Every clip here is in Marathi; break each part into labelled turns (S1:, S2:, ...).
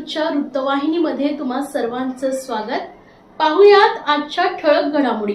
S1: न्यूजच्या वृत्तवाहिनीमध्ये तुम्हा सर्वांचं स्वागत. पाहुयात आजच्या ठळक घडामोडी.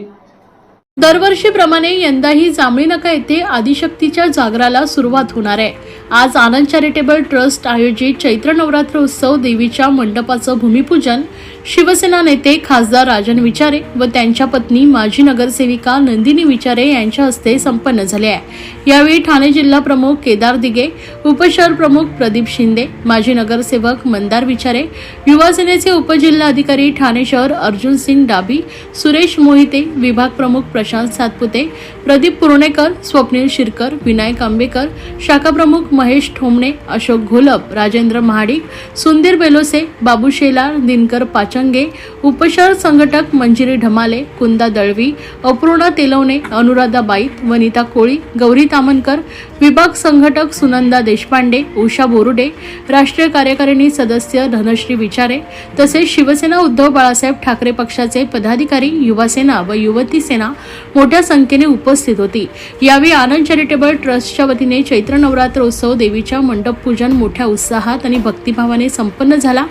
S1: दरवर्षीप्रमाणे यंदाही जांभळी नका येथे आदिशक्तीच्या जागराला सुरुवात होणार आहे. आज आनंद चॅरिटेबल ट्रस्ट आयोजित चैत्र नवरात्र उत्सव देवीच्या मंडपाचं भूमिपूजन. शिवसेना नेते खासदार राजन विचारे व त्यांच्या पत्नी माजी नगरसेविका नंदिनी विचारे यांच्या हस्ते संपन्न झाले आहे. यावेळी ठाणे जिल्हा प्रमुख केदार दिगे उपशहर प्रमुख प्रदीप शिंदे माजी नगरसेवक मंदार विचारे युवा सेनेचे उपजिल्हा अधिकारी ठाणे शहर अर्जुन सिंग डाबी सुरेश मोहिते विभाग प्रमुख प्रशांत सातपुते प्रदीप पुरणेकर स्वप्नील शिरकर विनायक आंबेकर शाखाप्रमुख महेश ठोंबणे अशोक घोलप राजेंद्र महाडिक सुंदीर बेलोसे बाबू शेलार दिनकर पाचंगे उपशहर संघटक मंजिरी ढमाले कुंदा दळवी अपूर्णा तेलवणे अनुराधा बाईत वनिता कोळी गौरी तामनकर विभाग संघटक सुनंदा देशपांडे उषा बोरुडे राष्ट्रीय कार्यकारिणी सदस्य धनश्री विचारे तसेच शिवसेना उद्धव बाळासाहेब ठाकरे पक्षाचे पदाधिकारी युवासेना व युवती सेना मोठ्या संख्येने उपस्थित होती. यावेळी आनंद चॅरिटेबल ट्रस्टच्या वतीने चैत्र नवरात्र उत्सव देवीच्या मंडप पूजन मोठ्या उत्साहात आणि भक्तिभावाने संपन्न झाला.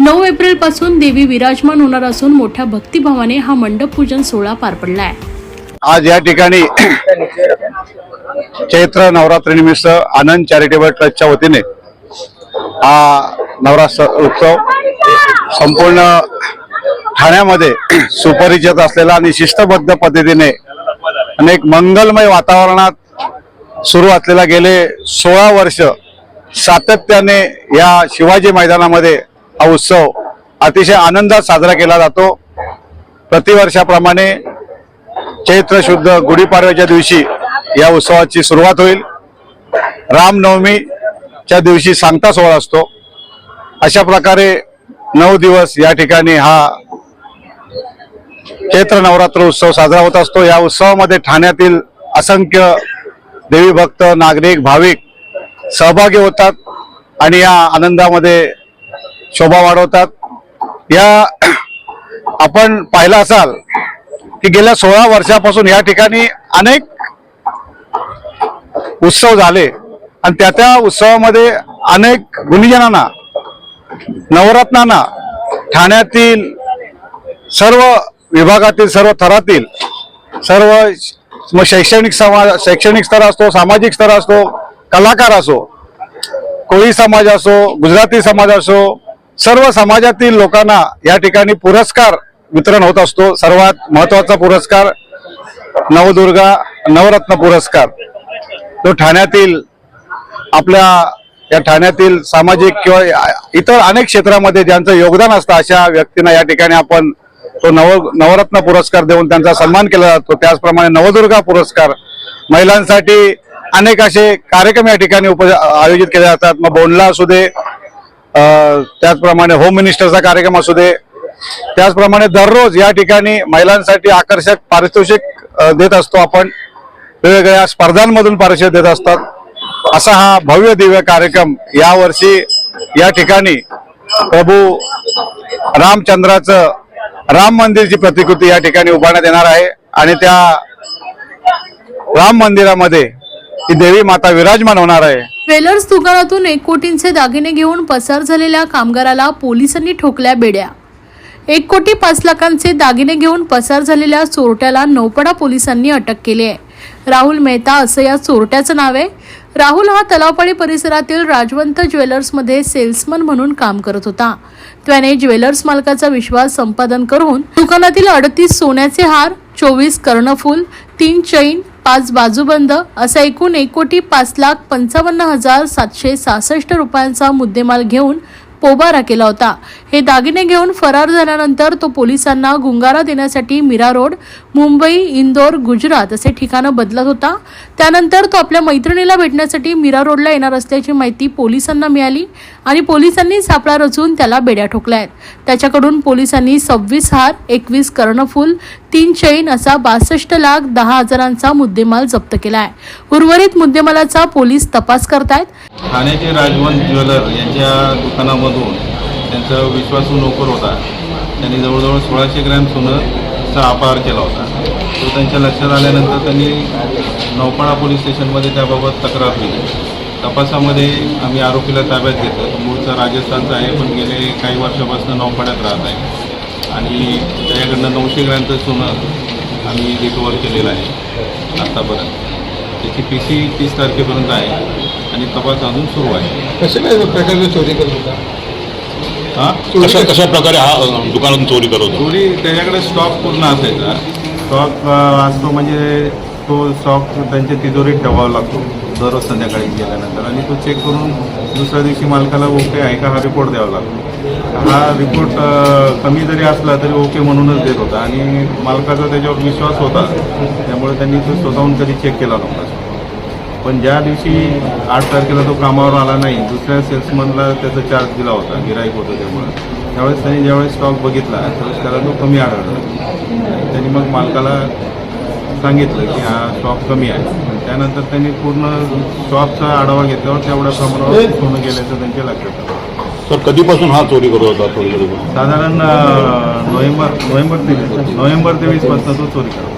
S1: नऊ एप्रिलपासून देवी विराजमान होणार असून मोठ्या भक्तिभावाने हा मंडप पूजन सोहळा पार पडला आहे
S2: आज या ठिकाणी चैत्र नवरात्रीनिमित्त आनंद चॅरिटेबल ट्रस्टच्या वतीने हा नवरात्र उत्सव संपूर्ण ठाण्यामध्ये सुपरिचित असलेला आणि शिस्तबद्ध पद्धतीने अनेक मंगलमय वातावरणात सुरू असलेला गेले सोळा वर्ष सातत्याने या शिवाजी मैदानामध्ये हा उत्सव अतिशय आनंदात साजरा केला जातो. प्रतिवर्षाप्रमाणे चैत्र शुद्ध गुढीपाडव्याच्या दिवशी या उत्सवाची सुरुवात होईल. रामनवमीच्या दिवशी सांगता सोहळा असतो. अशा प्रकारे नऊ दिवस या ठिकाणी हा चैत्र नवरात्र उत्सव साजरा होत असतो. या उत्सवामध्ये ठाण्यातील असंख्य देवी भक्त नागरिक भाविक सहभागी होतात आणि या आनंदामध्ये शोभा वाढवतात. या आपण पाहिलं असाल की गेल्या सोळा वर्षापासून या ठिकाणी अनेक उत्सव झाले. आणि त्या त्या उत्सवामध्ये अनेक गुणीजनांना नवरत्नांना ठाण्यातील सर्व विभागातील सर्व थरातील सर्व मग शैक्षणिक समाज शैक्षणिक स्तर असतो सामाजिक स्तर असतो कलाकार असो कोळी समाज असो गुजराती समाज असो सर्व समाजातील लोकांना या ठिकाणी पुरस्कार वितरण होत असतो. सर्वात महत्त्वाचा पुरस्कार नवदुर्गा नवरत्न पुरस्कार. तो ठाण्यातील आपल्या या ठाण्यातील सामाजिक किंवा इतर अनेक क्षेत्रामध्ये ज्यांचं योगदान असतं अशा व्यक्तींना या ठिकाणी आपण तो नव नवरत्न पुरस्कार देऊन त्यांचा सन्मान केला जातो. त्याचप्रमाणे नवदुर्गा पुरस्कार महिलांसाठी अनेक असे कार्यक्रम या ठिकाणी उप आयोजित केले जातात. मग बोंडला असू दे त्याचप्रमाणे होम मिनिस्टरचा कार्यक्रम असू दे त्याचप्रमाणे दररोज या ठिकाणी महिलांसाठी आकर्षक पारितोषिक देत असतो आपण. वेगवेगळ्या स्पर्धांमधून पारितोषिक देत असतात. असा हा भव्य दिव्य कार्यक्रम यावर्षी या ठिकाणी प्रभू रामचंद्राचं राम मंदिरची प्रतिकृती या ठिकाणी उभारण्यात येणार आहे. आणि त्या राम मंदिरामध्ये ही देवी माता विराजमान होणार आहे.
S1: ट्रेलर्स दुकानातून एक कोटींचे दागिने घेऊन पसार झालेल्या कामगाराला पोलिसांनी ठोकल्या बेड्या. एक कोटी पाच लाखांचे दागिने घेऊन पसार झालेल्या चोरट्याला नौपडा पोलिसांनी अटक केली आहे. राहुल मेहता असं या चोरट्याचं नाव आहे. राहुल हा तलावपाडी परिसरातील राजवंत ज्वेलर्समध्ये सेल्समन म्हणून काम करत होता. त्याने ज्वेलर्स मालकाचा विश्वास संपादन करून दुकानातील अडतीस सोन्याचे हार चोवीस कर्णफूल तीन चैन पाच बाजूबंद असा एकूण एक कोटी पाच लाख पंचावन्न हजार सातशे सहासष्ट रुपयांचा मुद्देमाल घेऊन पोबारा केला होता. हे दागिने घेऊन फरार झाल्यानंतर तो पोलिसांना गुंगारा देण्यासाठी मीरा रोड मुंबई इंदोर गुजरात असे ठिकाणं बदलत होता. त्यानंतर तो आपल्या मैत्रिणीला भेटण्यासाठी मीरा रोडला येणार असल्याची माहिती पोलिसांना मिळाली आणि पोलिसांनी सापळा रचून त्याला बेड्या ठोकल्या आहेत. त्याच्याकडून पोलिसांनी सव्वीस हार एकवीस कर्णफूल तीन चैन असा बासष्ट लाख दहा हजारांचा मुद्देमाल जप्त केला आहे. उर्वरित मुद्देमालाचा पोलीस तपास करतायत.
S3: ठाण्याचे राजवंत ज्वेलर यांच्या दुकानामधून त्यांचा विश्वासू नोकर होता. त्यांनी जवळजवळ सोळाशे ग्रॅम सोनंचा अपहार केला होता. तो त्यांच्या लक्षात आल्यानंतर त्यांनी नौपाडा पोलीस स्टेशनमध्ये त्याबाबत तक्रार दिली. तपासामध्ये आम्ही आरोपीला ताब्यात घेतलं. तो मूळचा राजस्थानचा आहे पण गेले काही वर्षापासून नौपाड्यात राहत आहे. आणि त्याच्याकडनं नऊशे ग्रॅमचं सोनं आम्ही रिकवर केलेलं आहे आत्तापर्यंत त्याची पी सी तीस तारखेपर्यंत आहे. आणि तपास अजून सुरू आहे.
S4: कशा काय प्रकारची चोरी करत होता?
S3: हां?
S5: कशा कशा प्रकारे हा दुकानातून चोरी करत होता?
S3: चोरी त्याच्याकडे स्टॉक पूर्ण असायचा स्टॉक असतो म्हणजे तो स्टॉक त्यांच्या तिजोरीत ठेवावा लागतो दररोज संध्याकाळी गेल्यानंतर. आणि तो चेक करून दुसऱ्या दिवशी मालकाला ओके आहे का हा रिपोर्ट द्यावा लागतो. हा रिपोर्ट कमी जरी असला तरी ओके म्हणूनच देत होता. आणि मालकाचा त्याच्यावर विश्वास होता त्यामुळे त्यांनी तो स्वतःहून कधी चेक केला नव्हता. पण ज्या दिवशी आठ तारखेला तो कामावर आला नाही दुसऱ्या सेल्समनला त्याचा चार्ज दिला होता गिराईक होतं त्यामुळं. त्यावेळेस त्यांनी ज्यावेळेस स्टॉक बघितला त्यावेळेस त्याला तो कमी आढळला. त्यांनी मग मालकाला सांगितलं की हा स्टॉक कमी आहे. त्यानंतर त्यांनी पूर्ण स्टॉकचा आढावा घेतल्यावर तेवढ्या प्रमाणावर सोनं गेल्याचं त्यांच्या लक्षात आलं.
S5: तर कधीपासून हा चोरी करत होता
S3: साधारण नोव्हेंबर नोव्हेंबर तेवीस नोव्हेंबर तेवीसपासून तो चोरी करत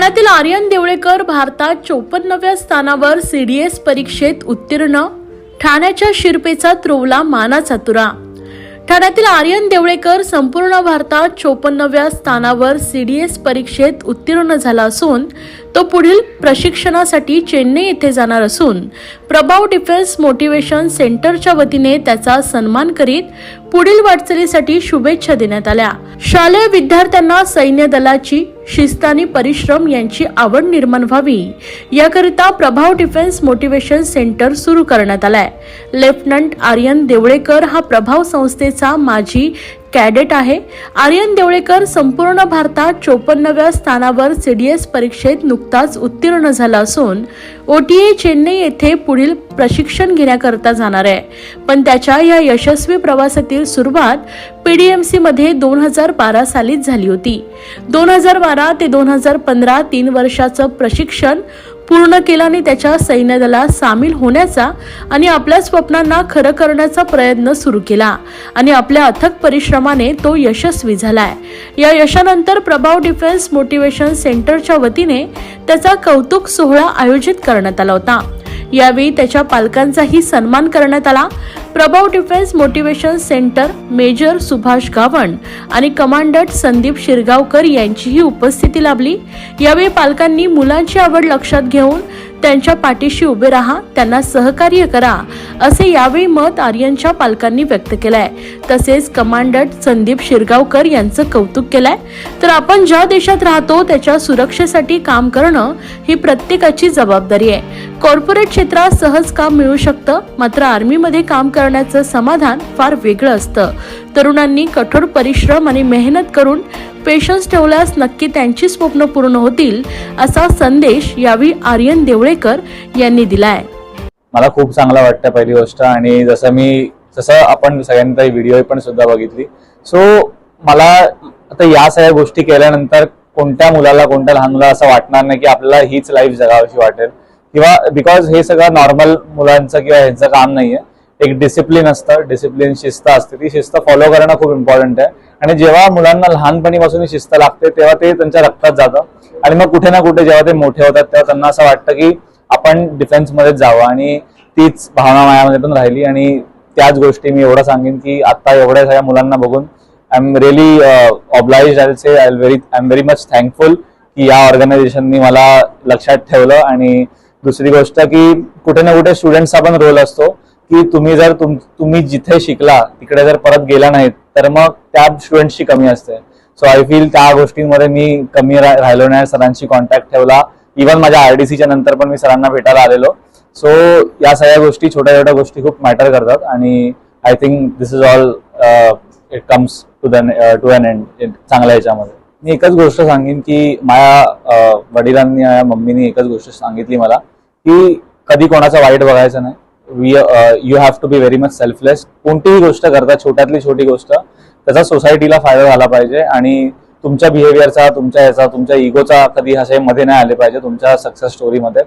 S1: ठाण्यातील आर्यन देवळेकर भारतात चोपन्नव्या स्थानावर सीडीएस परीक्षेत उत्तीर्ण. ठाण्याच्या शिरपेचा त्रोवला मानाचा तुरा ठाण्यातील आर्यन देवळेकर संपूर्ण भारतात चोपन्नव्या स्थानावर सीडीएस परीक्षेत उत्तीर्ण झाला असून तो पुढील प्रशिक्षणासाठी चेन्नई येथे जाणार असून प्रभाव डिफेन्स मोटिवेशन सेंटरच्या वतीने त्याचा सन्मान करीत पुढील वाटचालीसाठी शुभेच्छा देण्यात आल्या. शालेय विद्यार्थ्यांना सैन्य दलाची शिस्त आणि परिश्रम यांची आवड निर्माण व्हावी. याकरिता प्रभाव डिफेन्स मोटिवेशन सेंटर सुरू करण्यात आलाय. लेफ्टनंट आर्यन देवळेकर हा प्रभाव संस्थेचा माजी कॅडेट आहे. आर्यन देवळेकर संपूर्ण भारतात चोपन्नव्या स्थानावर सीडीएस परीक्षेत नुकताच उत्तीर्ण झाला असून ओटीए चेन्नई येथे पुढील प्रशिक्षण घेण्याकरता जाणार आहे. पण त्याच्या या यशस्वी प्रवासातील सुरुवात पीडीएमसी मध्ये दोन हजार बारा सालीच झाली होती. दोन हजार बारा ते दोन हजार पंधरा तीन वर्षाचं प्रशिक्षण पूर्ण केल्याने त्याच्या सैन्यदलात सामील होण्याचा आणि आपल्या स्वप्नांना खरं करण्याचा प्रयत्न सुरू केला. आणि आपल्या अथक परिश्रमाने तो यशस्वी झालाय. या यशानंतर प्रभाव डिफेन्स मोटिवेशन सेंटरच्या वतीने त्याचा कौतुक सोहळा आयोजित करण्यात आला होता. यावेळी त्याच्या पालकांचाही सन्मान करण्यात आला. प्रभाव defence motivation centre major Subhash Gavan आणि कमांडंट संदीप शिरगावकर यांचीही उपस्थिती लाभली. यावेळी पालकांनी मुलांची आवड लक्षात घेऊन त्यांच्या पाठीशी उभे राहा त्यांना सहकार्य करा असे यावेळी मत आर्यनच्या पालकांनी व्यक्त केलंय. तसेच कमांडंट संदीप शिरगावकर यांचं कौतुक केलंय. तर आपण ज्या देशात राहतो त्याच्या सुरक्षेसाठी काम करणं ही प्रत्येकाची जबाबदारी आहे. कॉर्पोरेट क्षेत्रात सहज काम मिळू शकतं मात्र आर्मीमध्ये काम करण्याचं समाधान फार वेगळं असतं. तरुणांनी कठोर परिश्रम आणि मेहनत करून पेशन्स ठेवल्यास नक्की त्यांची स्वप्न पूर्ण होतील असा संदेश यावेळी आर्यन देवळेकर यांनी दिलाय.
S6: मला खूप चांगलं वाटतं पहिली गोष्ट आणि जसं मी जसं आपण सगळ्यांनी व्हिडिओ पण सुद्धा बघितली. सो मला आता या सगळ्या गोष्टी केल्यानंतर कोणत्या मुलाला कोणत्या लहान मुलाला असं वाटणार नाही की आपल्याला हीच लाईफ जगावीशी वाटेल? किंवा बिकॉज हे सगळं नॉर्मल मुलांचं किंवा ह्यांचं काम नाहीये. एक डिसिप्लिन असतं. डिसिप्लिन शिस्त असते. ती शिस्त फॉलो करणं खूप इम्पॉर्टंट आहे. आणि जेव्हा मुलांना लहानपणीपासून ही शिस्त लागते तेव्हा ते त्यांच्या रक्तात जातं. आणि मग कुठे ना कुठे जेव्हा ते मोठे होतात तेव्हा त्यांना असं वाटतं की आपण डिफेन्समध्येच जावं. आणि तीच भावना मायामध्ये पण राहिली. आणि त्याच गोष्टी मी एवढं सांगेन की आता एवढ्या सगळ्या मुलांना बघून I am really obliged I say I very I am very much thankful की या ऑर्गनायझेशननी मला लक्षात ठेवलं. आणि दुसरी गोष्ट की कुठे ना कुठे स्टुडंटचा पण रोल असतो. की तुम्ही जर तुम तुम्ही जिथे शिकला तिकडे जर परत गेला नाहीत तर मग त्या स्टुडंटची कमी असते. सो आय फील त्या गोष्टींमध्ये मी कमी राहिलो नाही. सरांशी कॉन्टॅक्ट ठेवला. इव्हन माझ्या आरडीसीच्या नंतर पण मी सरांना भेटायला आलेलो. सो या सगळ्या गोष्टी छोट्या छोट्या गोष्टी खूप मॅटर करतात. आणि I think this is all it comes to the to an end चांगल्या याच्यामध्ये मी एकच गोष्ट सांगेन की माझ्या uh, वडिलांनी माझ्या मम्मीनी एकच गोष्ट सांगितली मला की कधी कोणाचं वाईट बघायचं नाही. You have to be very much selfless कोणतीही गोष्ट करता छोट्यातली छोटी गोष्ट त्याचा सोसायटीला फायदा झाला पाहिजे आणि तुमच्या बिहेवियरचा तुमच्या ह्याचा तुमच्या इगोचा कधी असे मध्ये नाही आले पाहिजे तुमच्या सक्सेस स्टोरीमध्ये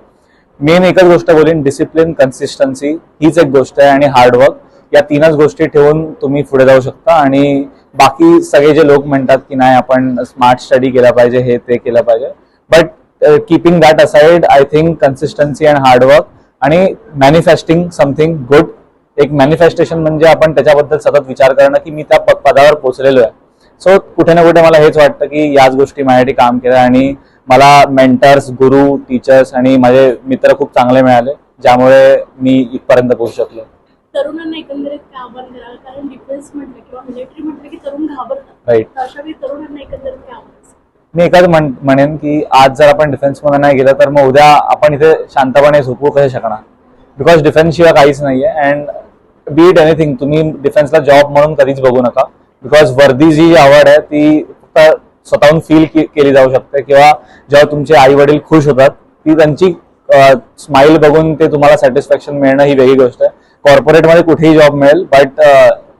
S6: मेन एकच गोष्ट बोलीन डिसिप्लिन कन्सिस्टन्सी हीच एक गोष्ट आहे आणि हार्डवर्क या तीनच गोष्टी ठेवून तुम्ही पुढे जाऊ शकता आणि बाकी सगळे जे लोक म्हणतात की नाही आपण स्मार्ट स्टडी केला पाहिजे हे ते केलं पाहिजे. But keeping that aside I think consistency and hard work आणि मॅनिफेस्टिंग समथिंग गुड एक मॅनिफेस्टेशन म्हणजे आपण त्याच्याबद्दल सतत विचार करणं की मी त्या पदावर पोहोचलेलो आहे. सो कुठे ना कुठे मला हेच वाटतं की याच गोष्टी माझ्यासाठी काम केलं आणि मला मेंटर्स गुरु टीचर्स आणि माझे मित्र खूप चांगले मिळाले ज्यामुळे मी इथपर्यंत पोहोचू शकलो.
S1: तरुणांना एकंदरीत काय आव्हान कराल? कारण डिफेन्स म्हटलं किंवा मिलिटरी म्हटलं की तरुण घाबरतात. अशा वेळी तरुणांना एकंदरीत?
S6: मी एकाच म्हण म्हणेन की आज जर आपण डिफेन्समध्ये नाही गेलं तर मग उद्या आपण इथे शांतपणे झोपू कसे शकणार? बिकॉज डिफेन्स शिवाय काहीच नाहीये अँड बी इट एनिथिंग तुम्ही डिफेन्सला जॉब म्हणून कधीच बघू नका. बिकॉज वर्दी जी आवड आहे ती फक्त स्वतःहून फील केली जाऊ शकते किंवा जेव्हा तुमचे आई वडील खुश होतात ती त्यांची स्माइल बघून ते तुम्हाला सॅटिस्फॅक्शन मिळणं ही वेगळी गोष्ट आहे. कॉर्पोरेटमध्ये कुठेही जॉब मिळेल बट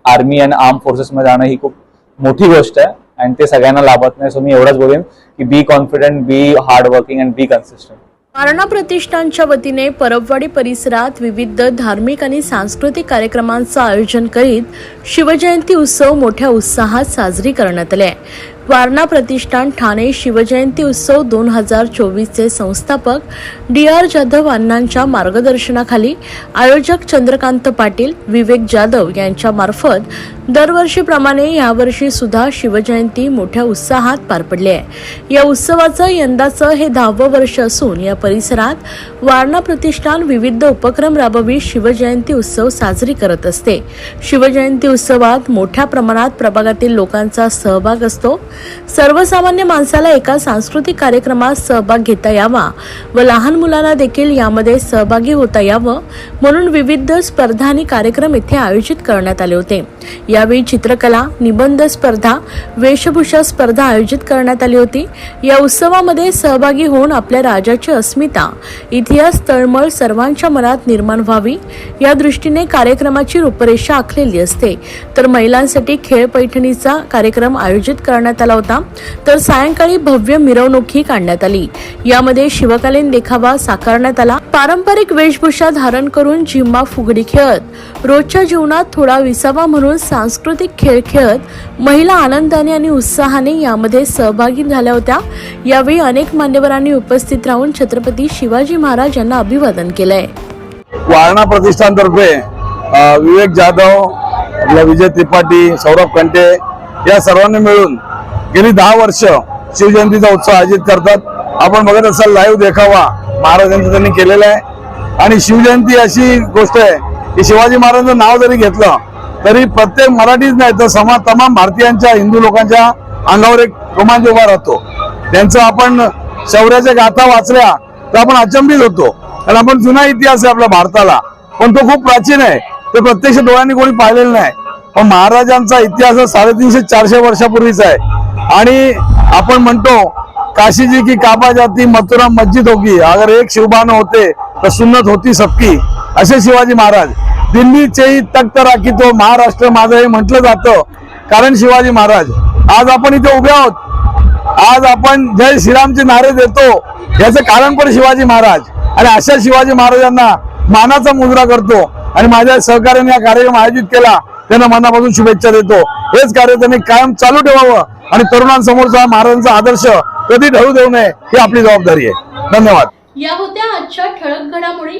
S6: आर्मी अँड आर्म फोर्सेसमध्ये जाणं ही खूप मोठी गोष्ट आहे. आणि ते सगळ्यांना लाभत नाही सो मी एवढंच बोलेन की be confident be hard working and be consistent
S1: Warana प्रतिष्ठानच्या वतीने परबवाडी परिसरात विविध धार्मिक आणि सांस्कृतिक कार्यक्रमांचं आयोजन करीत शिवजयंती उत्सव मोठ्या उत्साहात साजरी करण्यात आले वारणा प्रतिष्ठान ठाणे शिवजयंती उत्सव दोन हजार चोवीसचे संस्थापक डी आर जाधव अण्णांच्या मार्गदर्शनाखाली आयोजक चंद्रकांत पाटील विवेक जाधव यांच्यामार्फत दरवर्षीप्रमाणे यावर्षी सुद्धा शिवजयंती मोठ्या उत्साहात पार पडली आहे. या उत्सवाचं यंदाचं हे दहावं वर्ष असून या परिसरात वारणा प्रतिष्ठान विविध उपक्रम राबवी शिवजयंती उत्सव साजरी करत असते. शिवजयंती उत्सवात मोठ्या प्रमाणात प्रभागातील लोकांचा सहभाग असतो. सर्वसामान्य माणसाला एका सांस्कृतिक कार्यक्रमात सहभाग घेता यावा व लहान मुलांना देखील यामध्ये सहभागी होता यावं म्हणून विविध स्पर्धा आणि कार्यक्रम इथे आयोजित करण्यात आले होते. यावेळी चित्रकला निबंध स्पर्धा वेशभूषा स्पर्धा आयोजित करण्यात आली होती. या उत्सवामध्ये सहभागी होऊन आपल्या राजाची अस्मिता इतिहास तळमळ सर्वांच्या मनात निर्माण व्हावी. या दृष्टीने कार्यक्रमाची रूपरेषा आखलेली असते. तर महिलांसाठी खेळ पैठणीचा कार्यक्रम आयोजित करण्यात आला होता. तर सायंकाळी भव्य मिरवणुकी काढण्यात आली. यामध्ये शिवकालीन देखावा साकारण्यात आला. पारंपरिक वेशभूषा धारण करून झिम्मा फुगडी खेळत रोजच्या जीवनात थोडा विसावा म्हणून सा सांस्कृतिक खेळ खेळत महिला आनंदाने आणि उत्साहाने यामध्ये सहभागी झाल्या होत्या. यावेळी अनेक मान्यवरांनी उपस्थित राहून छत्रपती शिवाजी महाराज यांना अभिवादन केलंय.
S2: वारणा प्रतिष्ठानतर्फे विवेक जाधव आपला विजय त्रिपाठी सौरभ कंटे या सर्वांनी मिळून गेली दहा वर्ष शिवजयंतीचा उत्सव आयोजित करतात. आपण बघत असाल लाईव्ह देखावा महाराजांचा त्यांनी केलेला आहे. आणि शिवजयंती अशी गोष्ट आहे की शिवाजी महाराजांचं नाव जरी घेतलं तरी प्रत्येक मराठीच नाही तर समा तमाम भारतीयांच्या हिंदू लोकांच्या अंगावर एक रोमांच उभा राहतो. त्यांचं आपण शौर्याच्या गाथा वाचल्या तर आपण अचंबित होतो. कारण आपण जुना इतिहास आहे आपल्या भारताला. पण तो खूप प्राचीन आहे.
S7: ते प्रत्यक्ष डोळ्यांनी कोणी पाहिलेलं नाही. पण महाराजांचा इतिहास साडेतीनशे चारशे वर्षापूर्वीचा आहे. आणि आपण म्हणतो काशीजी की काबा जाती मथुरा मस्जिद होगी. अगर एक शिवबान होते तर सुन्नत होती सबकी. असे शिवाजी महाराज. दिल्लीचेही तख्त राखी तो महाराष्ट्र माझं हे म्हटलं जातं. कारण शिवाजी महाराज आज आपण इथे उभे आहोत. आज आपण जय श्रीरामचे नारे देतो. याचं कारण पण शिवाजी महाराज? आणि अशा शिवाजी महाराजांना मानाचा मुजरा करतो आणि माझ्या सहकार्याने हा कार्यक्रम आयोजित केला त्यांना मनापासून शुभेच्छा देतो. हेच कार्य त्यांनी कायम चालू ठेवावं आणि तरुणांसमोरचा महाराजांचा आदर्श कधी ढळू देऊ नये ही आपली जबाबदारी आहे. धन्यवाद.
S1: या होत्या आजच्या ठळक घडामोडी.